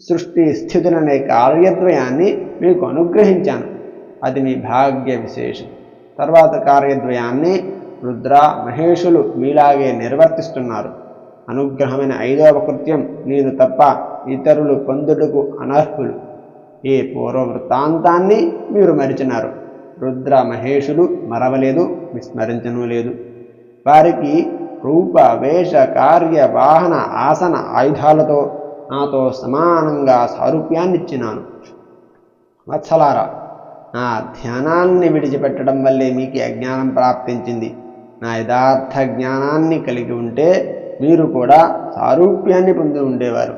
సృష్టి స్థితులనే కార్యద్వయాన్ని మీకు అనుగ్రహించాను. అది మీ భాగ్య విశేషం. తర్వాత కార్యద్వయాన్ని రుద్ర మహేషులు మీలాగే నిర్వర్తిస్తున్నారు. అనుగ్రహమైన ఐదవ కృత్యం నేను తప్ప ఇతరులు పొందుటకు అనర్హులు. ఈ పూర్వ వృత్తాంతాన్ని మీరు మరిచినారు. రుద్ర మహేషులు మరవలేదు విస్మరించను లేదు. వారికి రూప వేష కార్య వాహన ఆసన ఆయుధాలతో నాతో సమానంగా సారూప్యాన్ని ఇచ్చినాను వత్సలారా నా ధ్యానాన్ని విడిచిపెట్టడం వల్లే మీకు అజ్ఞానం ప్రాప్తించింది. నా యథార్థ జ్ఞానాన్ని కలిగి ఉంటే మీరు కూడా సారూప్యాన్ని పొంది ఉండేవారు.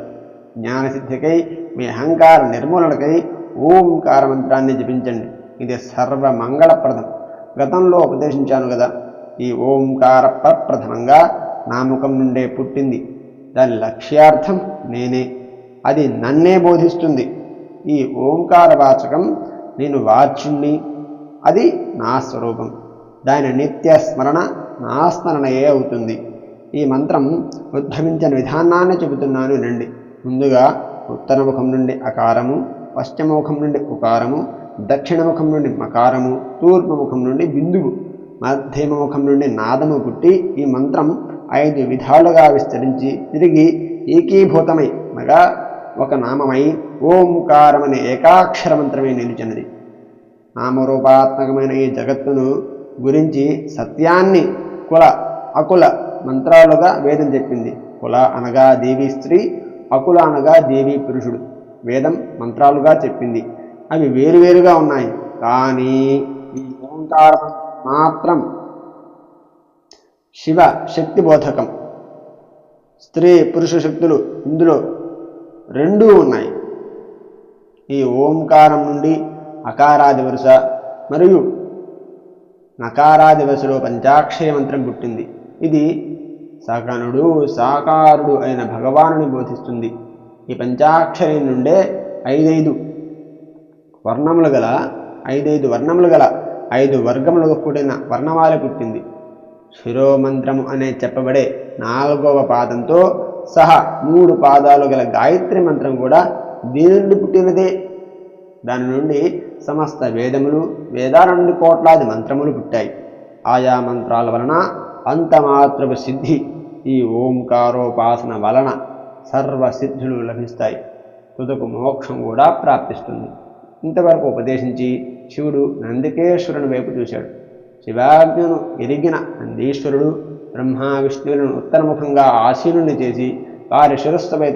జ్ఞానసిద్ధికై మీ అహంకార నిర్మూలనకై ఓంకార మంత్రాన్ని జపించండి. ఇది సర్వమంగళప్రదం. గతంలో ఉపదేశించాను కదా ఈ ఓంకార ప్రప్రథమంగా నా ముఖం నుండే పుట్టింది. దాని లక్ష్యార్థం నేనే. అది నన్నే బోధిస్తుంది. ఈ ఓంకార వాచకం నేను వాచ్యుణ్ణి. అది నా స్వరూపం. దాని నిత్య స్మరణ నా స్మరణయే అవుతుంది. ఈ మంత్రం ఉద్భవించిన విధానాన్ని చెబుతున్నాను రండి ముందుగా ఉత్తరముఖం నుండి అకారము పశ్చిమముఖం నుండి ఉకారము దక్షిణముఖం నుండి మకారము తూర్పు ముఖం నుండి బిందువు మధ్యమముఖం నుండి నాదము పుట్టి ఈ మంత్రం ఐదు విధాలుగా విస్తరించి తిరిగి ఏకీభూతమై అనగా ఒక నామమై ఓంకారమనే ఏకాక్షర మంత్రమే నిలిచినది నామరూపాత్మకమైన ఈ జగత్తును గురించి సత్యాన్ని కుల అకుల మంత్రాలుగా వేదం చెప్పింది. కుల అనగా దేవి స్త్రీ అకుల అనగా దేవి పురుషుడు. వేదం మంత్రాలుగా చెప్పింది. అవి వేరువేరుగా ఉన్నాయి. కానీ ఈ ఓంకారం మాత్రం శివ శక్తి బోధకం. స్త్రీ పురుష శక్తులు ఇందులో రెండూ ఉన్నాయి. ఈ ఓంకారం నుండి అకారాది వరుస మరియు నకారాది వరుసలో పంచాక్షరి మంత్రం పుట్టింది. ఇది సకనుడు సాకారుడు అయిన భగవానుని బోధిస్తుంది. ఈ పంచాక్షరి నుండే ఐదైదు వర్ణములు గల ఐదైదు వర్ణములు గల ఐదు వర్గములుగా కూడిన వర్ణమాల పుట్టింది. శిరోమంత్రము అనే చెప్పబడే నాలుగవ పాదంతో సహా మూడు పాదాలు గల గాయత్రి మంత్రం కూడా దీని నుండి పుట్టినదే. దాని నుండి సమస్త వేదములు వేదాల నుండి కోట్లాది మంత్రములు పుట్టాయి. ఆయా మంత్రాల వలన అంతమాత్రపు సిద్ధి ఈ ఓంకారోపాసన వలన సర్వసిద్ధులు లభిస్తాయి. తుదకు మోక్షం కూడా ప్రాప్తిస్తుంది. ఇంతవరకు ఉపదేశించి శివుడు నందికేశ్వరుని వైపు చూశాడు. శివాజ్ఞను ఎరిగిన నందీశ్వరుడు బ్రహ్మ విష్ణువులను ఉత్తరముఖంగా ఆసీనుని చేసి వారి శిరస్సుపై